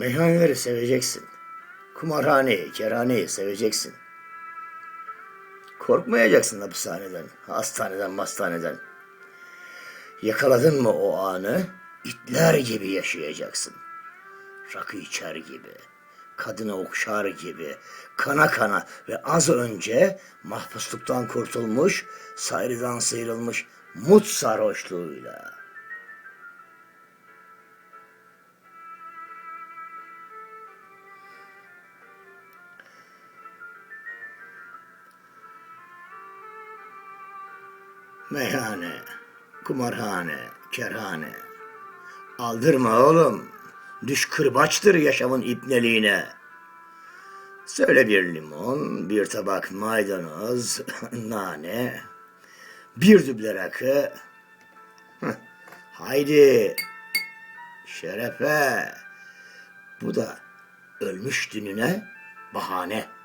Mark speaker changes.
Speaker 1: Meyhaneleri seveceksin. Kumarhaneyi, kerhaneyi seveceksin. Korkmayacaksın hapishaneden, hastaneden, hastaneden. Yakaladın mı o anı, itler gibi yaşayacaksın. Rakı içer gibi, kadını okşar gibi, kana kana ve az önce mahpusluktan kurtulmuş, sayrıdan sıyrılmış mut sarhoşluğuyla. Meyhane, kumarhane, kerhane. Aldırma oğlum. Düş kırbaçtır yaşamın ipneliğine. Söyle bir limon, bir tabak maydanoz, nane, bir düble rakı. Haydi, şerefe. Bu da ölmüş dününe bahane.